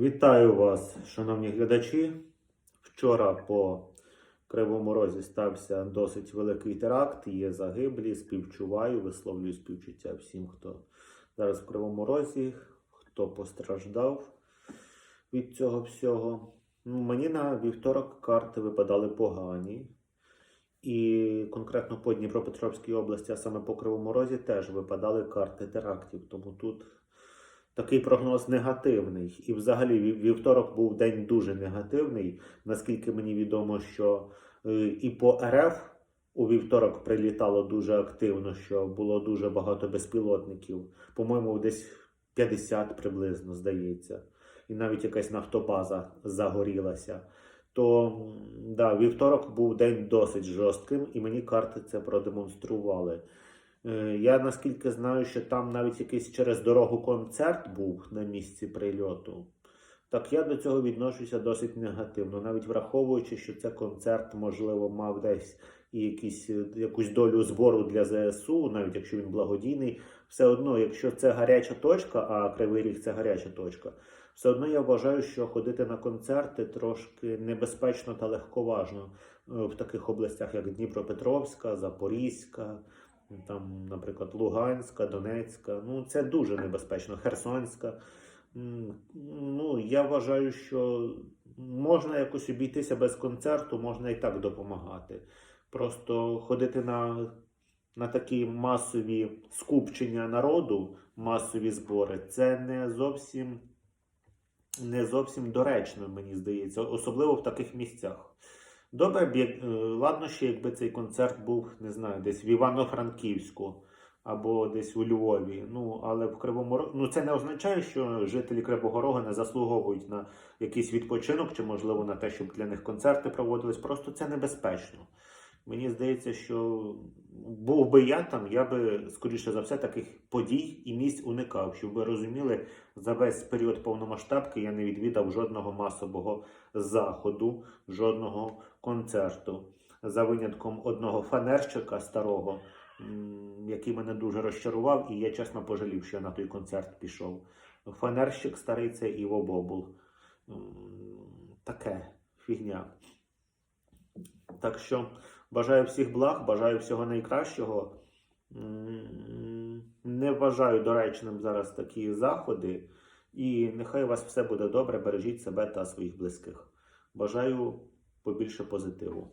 Вітаю вас, шановні глядачі. Вчора по Кривому Розі стався досить великий теракт. Є загиблі. Співчуваю, висловлюю співчуття всім, хто зараз в Кривому Розі, хто постраждав від цього всього. Ну, Мені на вівторок карти випадали погані. І конкретно по Дніпропетровській області, а саме по Кривому Розі, теж випадали карти терактів. Тому тут такий прогноз негативний. І взагалі вів- вівторок був день дуже негативний. Наскільки мені відомо, що е, і по РФ у вівторок прилітало дуже активно, що було дуже багато безпілотників. По-моєму, десь 50 приблизно, здається. І навіть якась нафтобаза загорілася. То да, вівторок був день досить жорстким, і мені карти це продемонстрували. Е, Я наскільки знаю, що там навіть якийсь через дорогу концерт був на місці прильоту. Так я до цього відношуся досить негативно, навіть враховуючи, що це концерт, можливо, мав десь і якісь, е, якусь долю збору для ЗСУ, навіть якщо він благодійний, все одно, якщо це гаряча точка, а Кривий Ріг це гаряча точка, все одно я вважаю, що ходити на концерти трошки небезпечно та легковажно е, в таких областях, як Дніпропетровська, Запорізька, там, наприклад, Луганська, Донецька. Ну, це дуже небезпечно. Херсонська. Ну, я вважаю, що можна якось обійтися без концерту, можна і так допомагати. Просто ходити на, на такі масові скупчення народу, масові збори, це не зовсім, не зовсім доречно, мені здається, особливо в таких місцях. Добре, б, е, ладно ще, якби цей концерт був, не знаю, десь в Івано-Франківську або десь у Львові. Ну, але в Кривому Рогу. ну це не означає, що жителі Кривого Рога не заслуговують на якийсь відпочинок чи, можливо, на те, щоб для них концерти проводились. Просто це небезпечно. Мені здається, що був би я там, я би, скоріше за все, таких подій і місць уникав, щоб ви розуміли, за весь період повномасштабки я не відвідав жодного масового заходу, жодного концерту. За винятком одного фанерщика старого, який мене дуже розчарував, і я чесно пожалів, що я на той концерт пішов. Фанерщик старий це Іво Бобул. Таке фігня. Так що бажаю всіх благ, бажаю всього найкращого. Не вважаю доречним зараз такі заходи. І нехай у вас все буде добре. Бережіть себе та своїх близьких. Бажаю побільше позитиву.